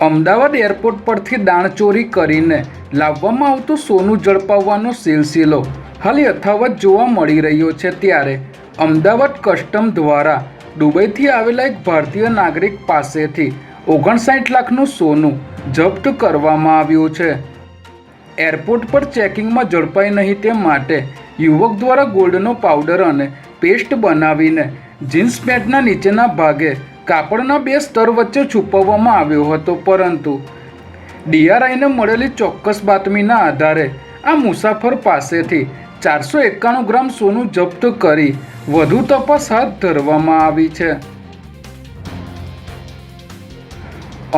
Ahmedabad airport પરથી દાણચોરી કરીને લાવવામાં આવતું સોનું ઝડપાવવાનો સિલસિલો હાલ યથાવત જોવા મળી રહ્યો છે ત્યારે અમદાવાદ કસ્ટમ દ્વારા દુબઈથી આવેલા એક ભારતીય નાગરિક પાસેથી ઓગણસાઠ લાખનું સોનું જપ્ત કરવામાં આવ્યું છે. એરપોર્ટ પર ચેકિંગમાં ઝડપાય નહીં તે માટે યુવક દ્વારા ગોલ્ડનો પાવડર અને પેસ્ટ બનાવીને જીન્સ પેન્ટના નીચેના ભાગે કાપડના બે સ્તર વચ્ચે છુપાવવામાં આવ્યો હતો, પરંતુ ડીઆરઆઈને મળેલી ચોક્કસ બાતમીના આધારે આ મુસાફર પાસેથી ચારસો એકાણું ગ્રામ સોનું જપ્ત કરી વધુ તપાસ હાથ ધરવામાં આવી છે.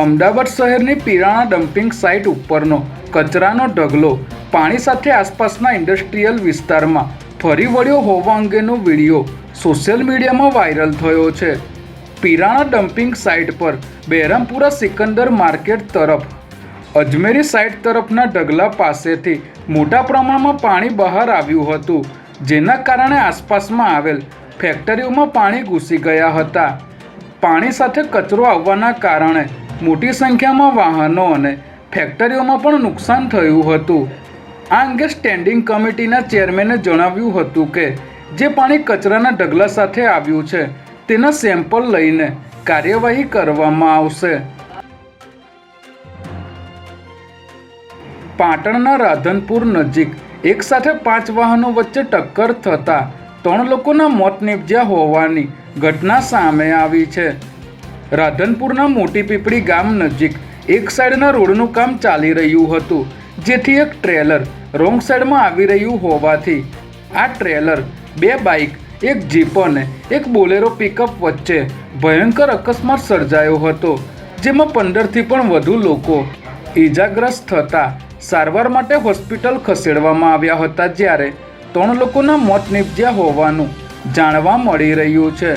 અમદાવાદ શહેરની પીરાણા ડમ્પિંગ સાઇટ ઉપરનો કચરાનો ઢગલો પાણી સાથે આસપાસના ઇન્ડસ્ટ્રીયલ વિસ્તારમાં ફરી વળ્યો હોવા અંગેનો વીડિયો સોશિયલ મીડિયામાં વાયરલ થયો છે. પીરાણા ડમ્પિંગ સાઇટ પર બહેરામપુરા સિકંદર માર્કેટ તરફ. અજમેરી સાઇટ તરફના ઢગલા પાસેથી મોટા પ્રમાણમાં પાણી બહાર આવ્યું હતું, જેના કારણે આસપાસમાં આવેલ ફેક્ટરીઓમાં પાણી ઘૂસી ગયા હતા. પાણી સાથે કચરો આવવાના કારણે મોટી સંખ્યામાં વાહનો અને ફેક્ટરીઓમાં પણ નુકસાન થયું હતું. આ અંગે સ્ટેન્ડિંગ કમિટીના ચેરમેને જણાવ્યું હતું કે, જે પાણી કચરાના ઢગલા સાથે આવ્યું છે તેના સેમ્પલ લઈને કાર્યવાહી કરવામાં આવશે. પાટણના રાધનપુર નજીક એક સાથે પાંચ વાહનો વચ્ચે ટક્કર થતાં ત્રણ લોકોના મોત નીપજ્યા હોવાની ઘટના સામે આવી છે. રાધનપુરના મોટી પીપળી ગામ નજીક એક સાઈડના રોડનું કામ ચાલી રહ્યું હતું, જેથી એક ટ્રેલર રોંગ સાઈડમાં આવી રહ્યું હોવાથી આ ટ્રેલર બે બાઇક એક જીપ અને એક બોલેરો પિકઅપ વચ્ચે ભયંકર અકસ્માત સર્જાયો હતો, જેમાં પંદરથી પણ વધુ લોકો ઈજાગ્રસ્ત થતા સારવાર માટે હોસ્પિટલ ખસેડવામાં આવ્યા હતા જ્યારે ત્રણ લોકોના મોત નીપજ્યા હોવાનું જાણવા મળી રહ્યું છે.